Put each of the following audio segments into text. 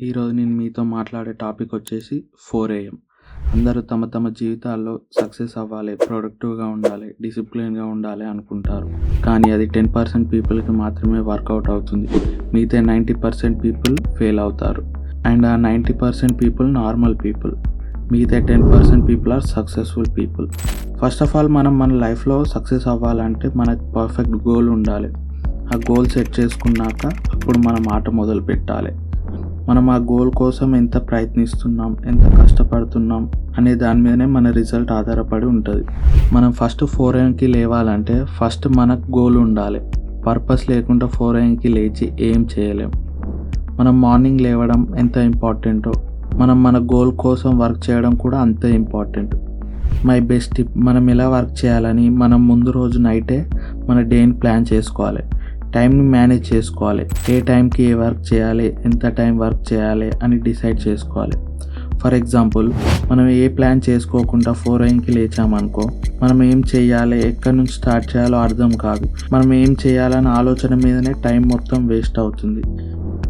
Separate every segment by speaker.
Speaker 1: ఈరోజు నేను మీతో మాట్లాడే టాపిక్ వచ్చేసి ఫోర్ ఏఎం. అందరూ తమ తమ జీవితాల్లో సక్సెస్ అవ్వాలి ప్రొడక్టివ్గా ఉండాలి డిసిప్లిన్గా ఉండాలి అనుకుంటారు. కానీ అది టెన్ పర్సెంట్ పీపుల్కి మాత్రమే వర్కౌట్ అవుతుంది. మిగతా నైంటీ పర్సెంట్ పీపుల్ ఫెయిల్ అవుతారు. అండ్ ఆ ninety percent people normal people. మిగతా ten percent people are successful people. First of all మనం మన లైఫ్లో సక్సెస్ అవ్వాలంటే మనకు పర్ఫెక్ట్ గోల్ ఉండాలి. ఆ గోల్ సెట్ చేసుకున్నాక అప్పుడు మనం ఆట మొదలు పెట్టాలి మనం ఆ గోల్ కోసం ఎంత ప్రయత్నిస్తున్నాం ఎంత కష్టపడుతున్నాం అనే దాని మీదనే మన రిజల్ట్ ఆధారపడి ఉంటుంది. మనం ఫస్ట్ ఫోర్ ఏఎంకి లేవాలంటే ఫస్ట్ మనకు గోల్ ఉండాలి. పర్పస్ లేకుండా ఫోర్ ఏఎంకి లేచి ఏం చేయలేం. మనం మార్నింగ్ లేవడం ఎంత ఇంపార్టెంటో మనం మన గోల్ కోసం వర్క్ చేయడం కూడా అంతే ఇంపార్టెంట్. మై బెస్ట్ టిప్ మనం ఎలా వర్క్ చేయాలని మనం ముందు రోజు నైటే మన డేని ప్లాన్ చేసుకోవాలి. టైంని మేనేజ్ చేసుకోవాలి. ఏ టైంకి ఏ వర్క్ చేయాలి ఎంత టైం వర్క్ చేయాలి అని డిసైడ్ చేసుకోవాలి. ఫర్ ఎగ్జాంపుల్ మనం ఏ ప్లాన్ చేసుకోకుండా ఫోర్ ఐన్కి లేచామనుకో మనం ఏం చేయాలి ఎక్కడి నుంచి స్టార్ట్ చేయాలో అర్థం కాదు. మనం ఏం చేయాలన్న ఆలోచన మీదనే టైం మొత్తం వేస్ట్ అవుతుంది.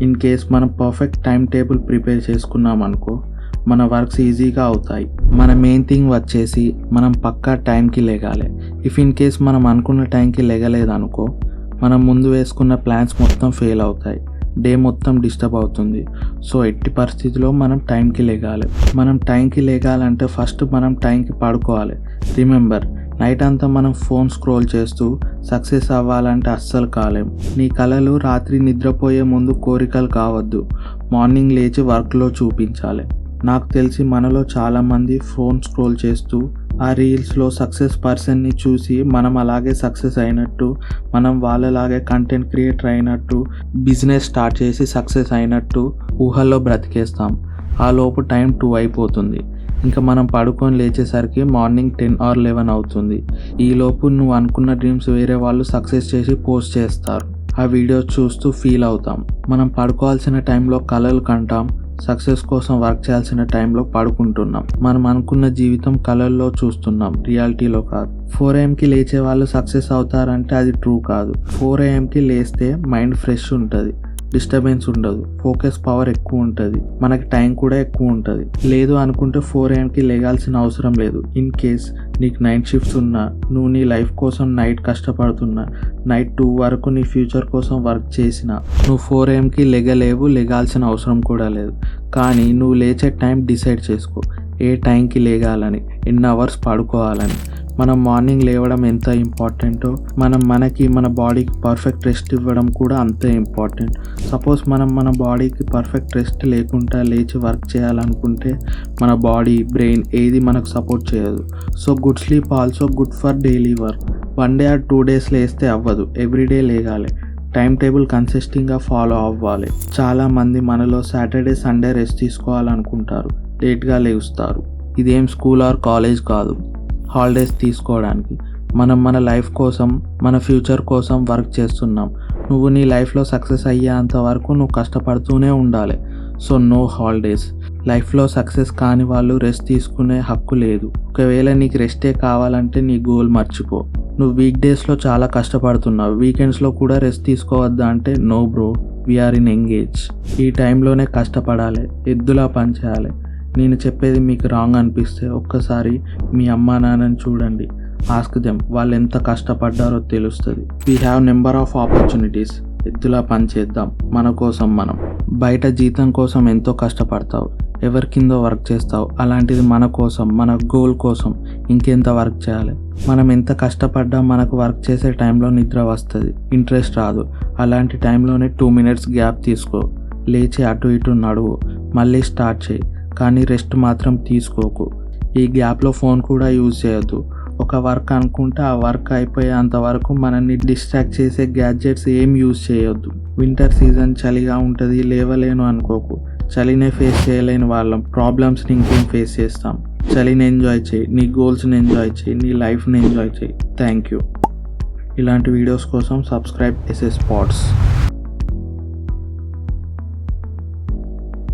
Speaker 1: ఇన్ కేస్ మనం పర్ఫెక్ట్ టైం టేబుల్ ప్రిపేర్ చేసుకున్నాం అనుకో మన వర్క్స్ ఈజీగా అవుతాయి. మన మెయిన్ థింగ్ వచ్చేసి మనం పక్కా టైంకి లేగాలి. ఇఫ్ ఇన్ కేస్ మనం అనుకున్న టైంకి లెగలేదనుకో మనం ముందు వేసుకున్న ప్లాన్స్ మొత్తం ఫెయిల్ అవుతాయి. డే మొత్తం డిస్టర్బ్ అవుతుంది. సో ఎట్టి పరిస్థితిలో మనం టైంకి లేగాలి. మనం టైంకి లేగాలంటే ఫస్ట్ మనం టైంకి పడుకోవాలి. రిమెంబర్ నైట్ అంతా మనం ఫోన్ స్క్రోల్ చేస్తూ సక్సెస్ అవ్వాలంటే అస్సలు కాలేం. నీ కళలు రాత్రి నిద్రపోయే ముందు కోరికలు కావద్దు. మార్నింగ్ లేచి వర్క్లో చూపించాలి. నాకు తెలిసి మనలో చాలామంది ఫోన్ స్క్రోల్ చేస్తూ ఆ రీల్స్లో సక్సెస్ పర్సన్ని చూసి మనం అలాగే సక్సెస్ అయినట్టు మనం వాళ్ళలాగే కంటెంట్ క్రియేటర్ అయినట్టు బిజినెస్ స్టార్ట్ చేసి సక్సెస్ అయినట్టు ఊహల్లో బ్రతికేస్తాం. ఆ లోపు టైం టూ అయిపోతుంది. ఇంకా మనం పడుకొని లేచేసరికి మార్నింగ్ టెన్ ఆర్ లెవెన్ అవుతుంది. ఈలోపు నువ్వు అనుకున్న డ్రీమ్స్ వేరే వాళ్ళు సక్సెస్ చేసి పోస్ట్ చేస్తారు. ఆ వీడియోస్ చూస్తూ ఫీల్ అవుతాం. మనం పడుకోవాల్సిన టైంలో కలలు కంటాం. సక్సెస్ కోసం వర్క్ చేయాల్సిన టైంలో పడుకుంటున్నాం. మనం అనుకున్న జీవితం కళల్లో చూస్తున్నాం. రియాలిటీలో కాదు. ఫోర్ ఏఎంకి లేచే వాళ్ళు సక్సెస్ అవుతారంటే అది ట్రూ కాదు. ఫోర్ ఏఎంకి లేస్తే మైండ్ ఫ్రెష్ ఉంటుంది. డిస్టర్బెన్స్ ఉండదు. ఫోకస్ పవర్ ఎక్కువ ఉంటుంది. మనకి టైం కూడా ఎక్కువ ఉంటుంది. లేదు అనుకుంటే ఫోర్ ఏఎంకి లేగాల్సిన అవసరం లేదు. ఇన్ కేస్ నీకు నైట్ షిఫ్ట్స్ ఉన్నా నువ్వు నీ లైఫ్ కోసం నైట్ కష్టపడుతున్నా నైట్ టూ వరకు నీ ఫ్యూచర్ కోసం వర్క్ చేసినా నువ్వు ఫోర్ ఏఎంకి లెగలేవు లెగాల్సిన అవసరం కూడా లేదు. కానీ నువ్వు లేచే టైం డిసైడ్ చేసుకో. ఏ టైంకి లేగాలని ఎన్ని అవర్స్ పడుకోవాలని. మనం మార్నింగ్ లేవడం ఎంత ఇంపార్టెంటో మనం మనకి మన బాడీకి పర్ఫెక్ట్ రెస్ట్ ఇవ్వడం కూడా అంతే ఇంపార్టెంట్. సపోజ్ మనం మన బాడీకి పర్ఫెక్ట్ రెస్ట్ లేకుండా లేచి వర్క్ చేయాలనుకుంటే మన బాడీ బ్రెయిన్ ఏది మనకు సపోర్ట్ చేయదు. So good sleep also good for daily work one day or two days లేస్తే అవ్వదు. ఎవ్రీడే లేగాలి. టైం టేబుల్ కన్సిస్టింగ్గా ఫాలో అవ్వాలి. చాలామంది మనలో సాటర్డే సండే రెస్ట్ తీసుకోవాలనుకుంటారు. లేట్గా లేవుస్తారు ఇదేం స్కూల్ ఆర్ కాలేజ్ కాదు. హాలిడేస్ తీసుకోవడానికి. మనం మన లైఫ్ కోసం మన ఫ్యూచర్ కోసం వర్క్ చేస్తున్నాం. నువ్వు నీ లైఫ్లో సక్సెస్ అయ్యేంత వరకు నువ్వు కష్టపడుతూనే ఉండాలి. సో నో హాలిడేస్ లైఫ్లో సక్సెస్ కాని వాళ్ళు రెస్ట్ తీసుకునే హక్కు లేదు. ఒకవేళ నీకు రెస్టే కావాలంటే నీ గోల్ మర్చిపో. నువ్వు వీక్ డేస్లో చాలా కష్టపడుతున్నావు. వీకెండ్స్లో కూడా రెస్ట్ తీసుకోవద్దా అంటే no bro we are in engage ఈ టైంలోనే కష్టపడాలి. ఎద్దులా పనిచేయాలి నేను చెప్పేది మీకు రాంగ్ అనిపిస్తే ఒక్కసారి మీ అమ్మా నాన్నని చూడండి. ఆస్క్ దెమ్ వాళ్ళు ఎంత కష్టపడ్డారో తెలుస్తుంది. We have number of opportunities ఎద్దులా పని చేద్దాం. మన కోసం మనం. బయట జీతం కోసం ఎంతో కష్టపడతావు. ఎవరి కింద వర్క్ చేస్తావు? అలాంటిది మన కోసం మన గోల్ కోసం ఇంకెంత వర్క్ చేయాలి? మనం ఎంత కష్టపడ్డా? మనకు వర్క్ చేసే టైంలో నిద్ర వస్తుంది. ఇంట్రెస్ట్ రాదు. అలాంటి టైంలోనే టూ మినిట్స్ గ్యాప్ తీసుకో. లేచి అటు ఇటు నడువు. మళ్ళీ స్టార్ట్ చేయి. కానీ రెస్ట్ మాత్రం తీసుకోకు. ఈ గ్యాప్లో ఫోన్ కూడా యూజ్ చేయొద్దు. ఒక వర్క్ అనుకుంటే ఆ వర్క్ అయిపోయేంత వరకు మనల్ని డిస్ట్రాక్ట్ చేసే గ్యాడ్జెట్స్ ఏం యూజ్ చేయొద్దు. వింటర్ సీజన్ చలిగా ఉంటుంది లేవలేను అనుకోకు. చలినే ఫేస్ చేయలేని వాళ్ళం. ప్రాబ్లమ్స్ని ఇంకేం ఫేస్ చేస్తాం. చలిని ఎంజాయ్ చేయి. నీ గోల్స్ని ఎంజాయ్ చేయి. నీ లైఫ్ని ఎంజాయ్ చేయి. థ్యాంక్ యూ ఇలాంటి వీడియోస్ కోసం సబ్స్క్రైబ్ ఎస్ఎస్ స్పాట్స్